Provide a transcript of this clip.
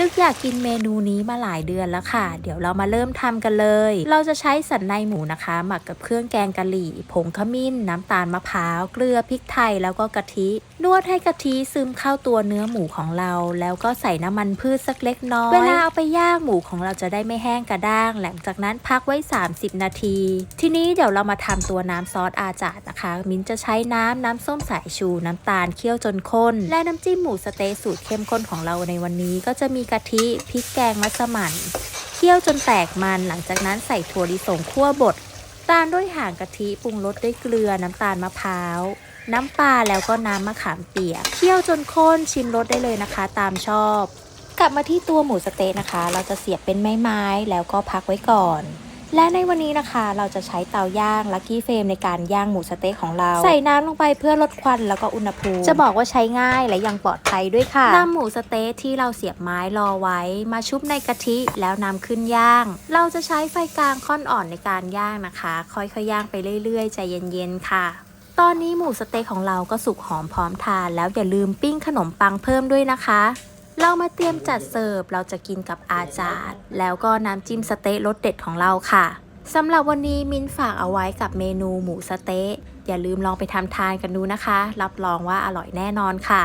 นึกอยากกินเมนูนี้มาหลายเดือนแล้วค่ะ เดี๋ยวเรามาเริ่มทำกันเลย เราจะใช้สันในหมูนะคะ หมักกับเครื่องแกงกะหรี่ ผงขมิ้น น้ำตาลมะพร้าว เกลือพริกไทยแล้วก็กะทิ นวดให้กะทิซึมเข้าตัวเนื้อหมูของเรา แล้วก็ใส่น้ำมันพืชสักเล็กน้อย เวลาเอาไปย่างหมูของเราจะได้ไม่แห้งกระด้าง หลังจากนั้นพักไว้ 30 นาที ทีนี้เดี๋ยวเรามาทำตัวน้ำซอสอาจาดนะคะ มิ้นจะใช้น้ำน้ำส้มสายชู น้ำตาลเคี่ยวจนข้น และน้ำจิ้มหมูสเต๊ะสูตรเข้มข้นของเราในวันนี้ก็จะมีีกะทิพริกแกงมัสมั่นเคี่ยวจนแตกมันหลังจากนั้นใส่ถั่วลิสงคั่วบดตามด้วยหางกะทิปรุงรสด้วยเกลือน้ำตาลมะพร้าวน้ำปลาแล้วก็น้ำมะขามเปียกเคี่ยวจนข้นชิมรสได้เลยนะคะ ตามชอบ กลับมาที่ตัวหมูสเต๊ะนะคะ เราจะเสียบเป็นไม้ๆแล้วก็พักไว้ก่อน และในวันนี้นะคะ เราจะใช้เตาย่างลั c กี้เฟรมในการย่างหมูสะเต๊ะของเรา ใส่น้ำลงไปเพื่อลดควันแล้วก็อุณหภูมิ จะบอกว่าใช้ง่ายและยังปลอดภัยด้วยค่ะนำหมูสะเต๊ะที่เราเสียบไม้รอไว้ มาชุบในกะทิแล้วนำขึ้นย่าง เราจะใช้ไฟกลางค่อนอ่อนในการย่างนะคะ ค่อยๆย่างไปเรื่อยๆใจเย็นๆค่ะตอนนี้หมูสะเต๊ะของเราก็สุกหอมพร้อมทาน แล้วอย่าลืมปิ้งขนมปังเพิ่มด้วยนะคะ เรามาเตรียมจัดเสิร์ฟ เราจะกินกับอาจารย์ แล้วก็น้ำจิ้มสเต๊ะรสเด็ดของเราค่ะสำหรับวันนี้มินฝากเอาไว้กับเมนูหมูสเต๊ะ อย่าลืมลองไปทำทานกันดูนะคะ รับรองว่าอร่อยแน่นอนค่ะ